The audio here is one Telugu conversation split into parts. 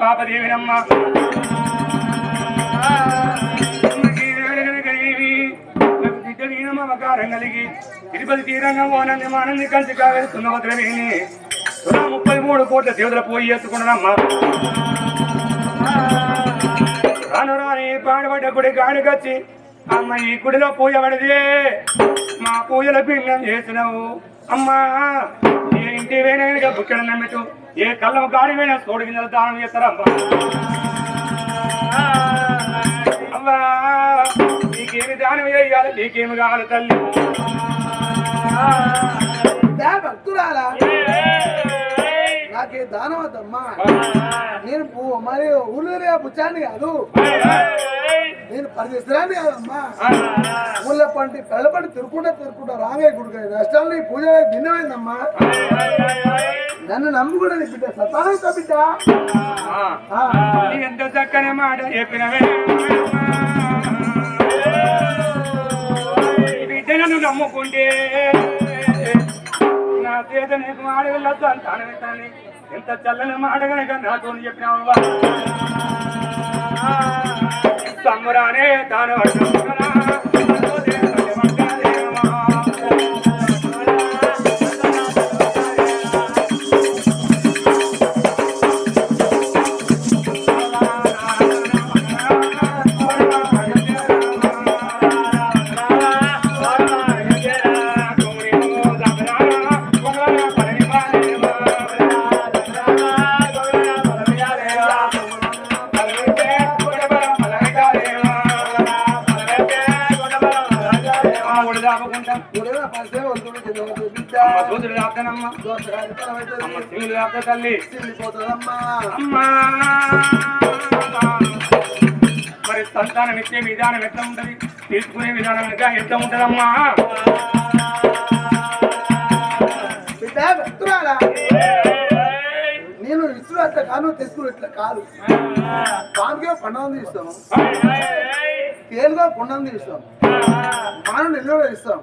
పాపదేవినమ్మ. అమ్మకి వేడగనగనేవి, కలిగి తిరుపతి తీరంగా ఓనంది మానంది కలిసి కావేస్తున్న వద్రవేణి ముప్పై మూడు కోట్ల దేవతల పోయి ఎత్తుకున్నానమ్మా రాను రాని పాడబడ్డ గుడి గాడికొచ్చి అమ్మ ఈ గుడిలో పూజ పడితే మా పూజల భిన్నం చేసినావు. అమ్మా ఏ ఇంటి వేణగా బుక్కడ నమ్మితూ ఏ కళ్ళం కాడి వేణ తోడు గింజలు దానం చేస్తారమ్మా అమ్మా నీకేమి దానం చేయాలి? నీకేమి కావాలి తల్లి? భక్తురాలా. నాకే దానం వద్దమ్మా. నేను మరి ఊళ్ళో బుచ్చాన్ని కాదు. నేను పరిస్థితురాన్ని కాదమ్మా. పెళ్ళ పంటి తిరుక్కుంటా తిరుక్కుంటా రామే గుడికి. నష్టాలు నీ పూజ భిన్నమైందమ్మా నన్ను నమ్ముకున్నా నీ బిడ్డ సతానం బిడ్డ. ఎంత చక్కని మాట చెప్పినవే. ఈ బిడ్డ నన్ను నమ్ముకుంటే నా చేత నీకు ఎంత చల్లని మాట కనుక నాతో చెప్పినావా సంబరానే తాను అడ్డుకున్నా దోసకాయ పరమైతే తల్లి తిరిగిపోతుందమ్మా అమ్మా మరి సంతానం ఇచ్చే విధానం ఎట్లా ఉంటది తీసుకునే విధానం ఇంకా ఎట్లా ఉంటదమ్మా నేను ఇసులు అట్లా కాను తెచ్చుకుని ఇట్లా కాదు పాన్గా పండుగ ఇస్తాము తేలుగా కొండని ఇస్తాం మాను నిల్వ ఇస్తాం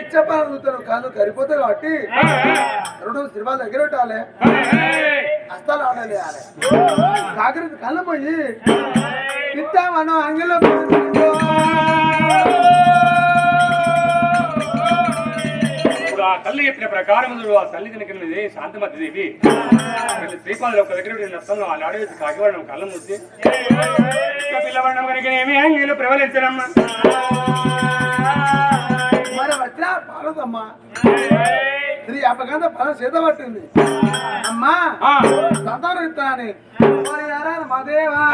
ఇచ్చే చూస్తాను కాదు కరిపోతే కాబట్టి రెండు సినిమాల దగ్గర పెట్టాలి హస్తాలు ఆడాలి కాకరి కళ్ళు పోయి తిట్టా మనం అంగిలో ఆ తల్లి చెప్పిన ప్రకారం ఆ తల్లి కనుక శాంతిమతి దేవి. శ్రీపాదులు ఒక దగ్గర నష్టంలో ఆ నాడు కాకివాడడం కళ్ళం చూసి పిల్లవాడడం కనుక ఏమి అంగీలు ప్రవలించడమ్మా మరి వచ్చిన పాలదమ్మా శ్రీ అప్పగంత ఫలం చేత అమ్మా సంతానం ఇస్తానని మాదేవా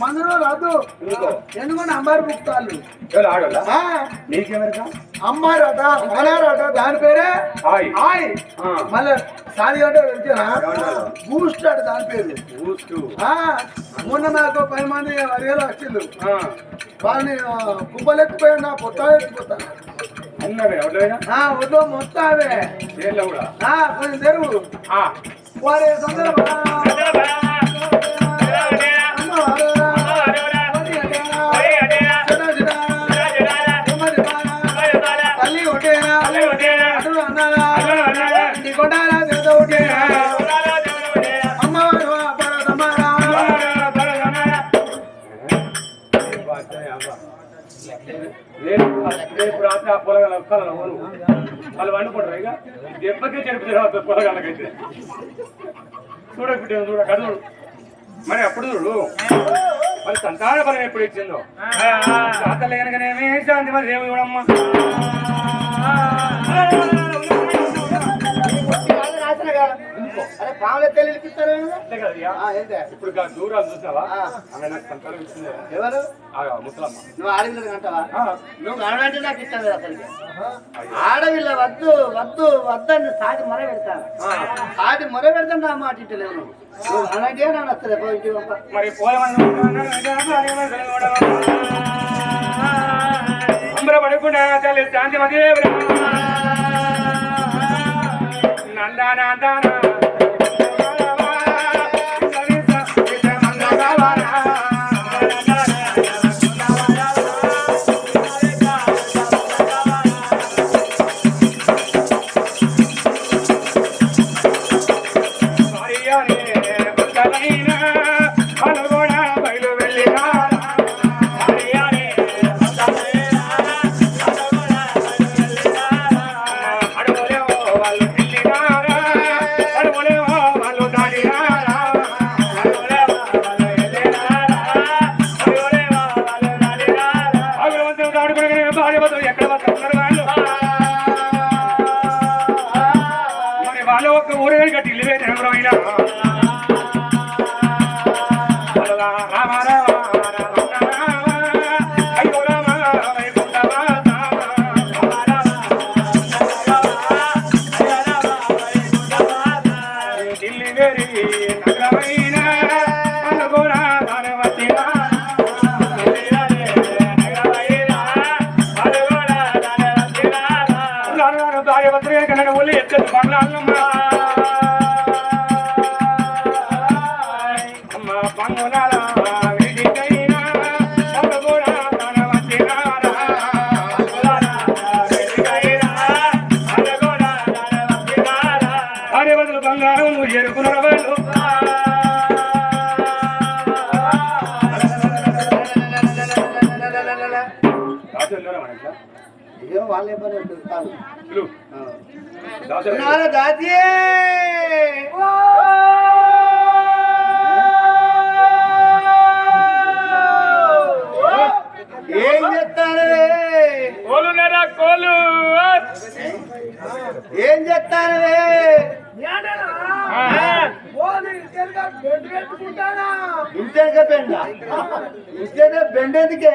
మందులో రాదు? ఎందుకంటే అమ్మారట అనారట దాని పేరే? హాయ్. మళ్ళీ అంటే వెళ్తేనా? బూస్ట్ అట దాని పేరు. మొన్న నాకు పది మంది వరిగేలు వచ్చిండు ఆ, వాళ్ళని కుప్పలెత్తిపోయి నా పొట్టాలు ఎత్తిపోతాను వద్దు మొత్తం అవే. కూడా? కొంచెం తెరువు. వారి సందర్భం. రేపు రాత్రి ఆ పొలగాల ఒక్కల వాళ్ళు వండుకుంటారు ఇక దెబ్బకే చెరుపు తర్వాత పొలగాలకైతే చూడకుంటే చూడ కడు మరి అప్పుడు చూడు మరి సంతాన బలం ఎప్పుడు ఇచ్చిందో శాతలు కనుకనేమి శాంతి మరి దేవుడు చూడమ్మా అరే కదా ఇక. ఏంటే? ఇప్పుడు దూరాలు చూసావా. ఆమె నాకు సంతానం ఇచ్చింది. ఎవరు? ముసలమ్మ. నువ్వు ఆడవిల్ల అంటావా? ఆ, నువ్వు కనబడి నాకు ఇష్టం లేదు అసలుకి ఆడవిల్ల వద్దు వద్దు వద్దని సాటి మొర పెడతాను. సాటి మొర పెడతాను నా మాట ఇట్టలేవు నువ్వు. నువ్వు అలాగే నా నచ్చలే పోయి ఇంటికి పంప. మరి పోలమని సంబరపడకుండా తల్లి శాంతి మధ్య దానా రామ రామ రామ రామ అయ్యో ఏం వాళ్ళే పని. దాసు? దాచి ఏం చెప్తానవే కోలున్నారా కోలు. ఏం చెప్తానవే ఇంతేగా బెండ. ఇంతేగా బెండ ఎందుకే?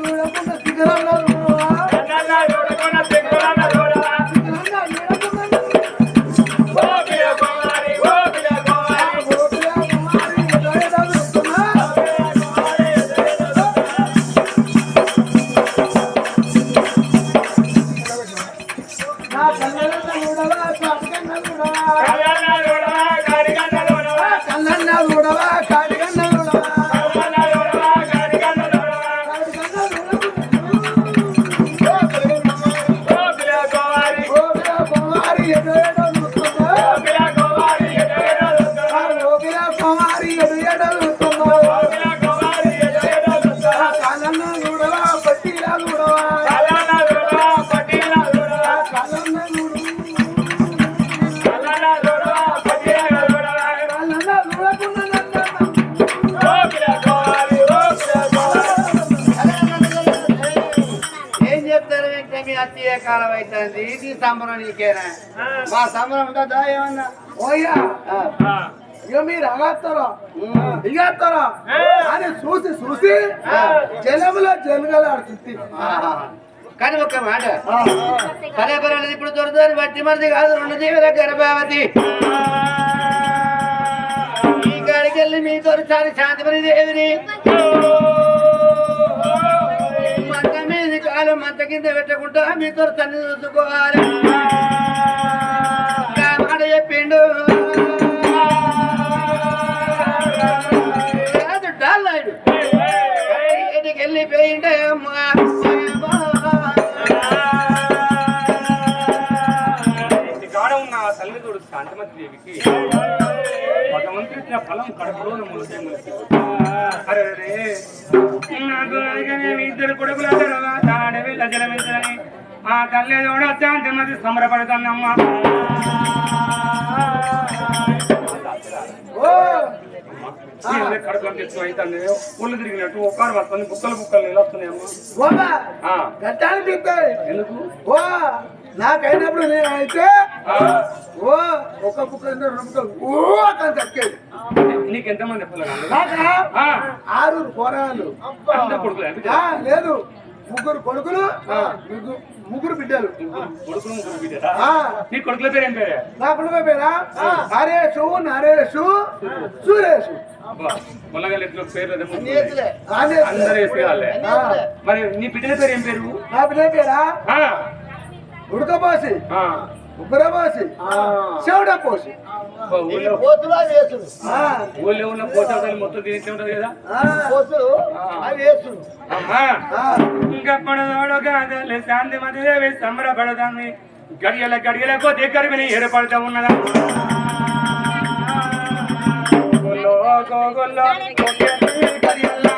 రావే కాలం అవుతుంది ఇది సంబరం నీకేనా? మా సంబరం ఉంటుందా ఏమన్నా? ఓయ్యా ఆ. ఇక మీరు అగస్తారా ఉమ్. ఇగస్తారా అని చూసి చూసి జలములో జలగలాడుతుంది. కానీ ఒక మాట. పర్వాలేదు ఇప్పుడు దొరుకుతుంది బట్టి మరిది కాదు. రెండు జీవుల గర్భావతి. ఈ కాడికి వెళ్ళి మీ దొరసారి శాంతిమని దేవిని. కింద పెట్టకుండా మీ దొరసాన్ని చూసుకోవాలి? మాట చెప్పిండు. కాదు డాల్లాయుడు ఇంటికి వెళ్ళిపోయిండే అమ్మా? తల్లిదోడు భగవంతుడు ఫలం కడుపులో మొలిసే మొలిసి అరే ఇద్దరు కొడుకుల తర్వాత ఆ తల్లి శాంతి మధ్య సంబరపడుతుందమ్మా. కడుపులో తెచ్చు అవుతుంది. తిరిగినట్టు ఒక్కరు వస్తుంది బుక్కలు బుక్కలు నీళ్ళు వస్తున్నాయమ్మా ఎందుకు? నాకైనప్పుడు నేను అయితే ఓ ఒక బుక్క రెండు ఓ తక్కేది. నీకు ఎంతమంది పిల్లలు? నాకా? ఆ, ఆరుగురు పోరాలు లేదు. ముగ్గురు కొడుకులు ముగ్గురు ముగ్గురు బిడ్డలు. కొడుకులు ముగ్గురు బిడ్డలా? ఆ, నీ కొడుకుల పేరు ఏం పేరే? నా కొడుకు పేరా? హరేషు నరేషు సురేషు. మరి నీ బిడ్డల పేరు ఏం పేరు? నా బిడ్డ పేరా? ఆ, ఉడకబోసి. ఆ, ఊళ్ళో ఉన్న పోతాలు మొత్తం తినేసి ఉంటది కదా. ఇంకప్పుడు కాదలే శాంతి మధ్యదేవి సంబరపడదాన్ని. గడియల గడియల కొద్ది గర్భిణి ఏర్పడతా ఉన్నదా? గోగుల్లో, గోగుల్లో, ఒకే గడియల్లా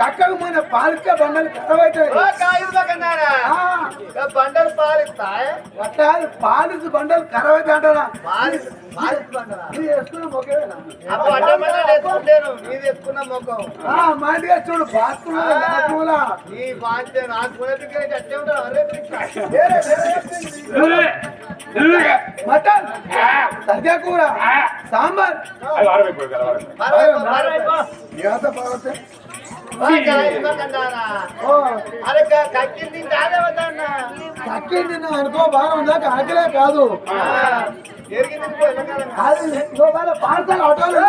కక్కకు మన పాలిచ్చే బండలు ఇక బండలు పాలిస్తాయ్ పట్టాలి పాలిసి బండలు కరవైతే అంటారా పాలి పాలిస్ బండలా ఇది వేసుకున్న మొక్కవేనా ఆ బండ బండ వేసుకుంటాను నీది వేసుకున్న ముఖం ఆ, మా ఇంటికి చూడు బాత్రూమ్ నీ బాధ్యత నాకు అట్టే ఉంటాడు మటన్ సద్య కూర సాంబార్. కక్కింది అనుకో బాగా ఉందాక ఆకలే కాదు. పార్సల్ ఆటోలు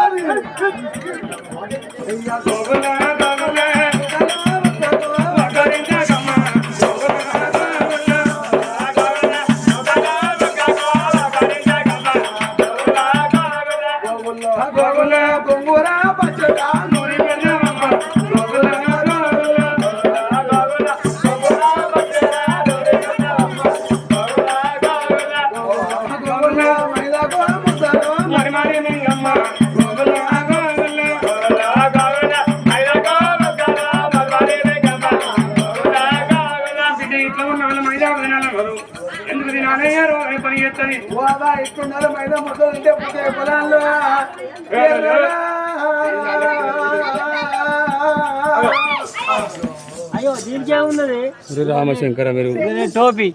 బాబా ఇస్తున్నారు మైదా ముద్దలు అంటే పుట్టే పొలాల్లో అయ్యో దీనికే ఉన్నది రామశంకర మీరు టోపీ.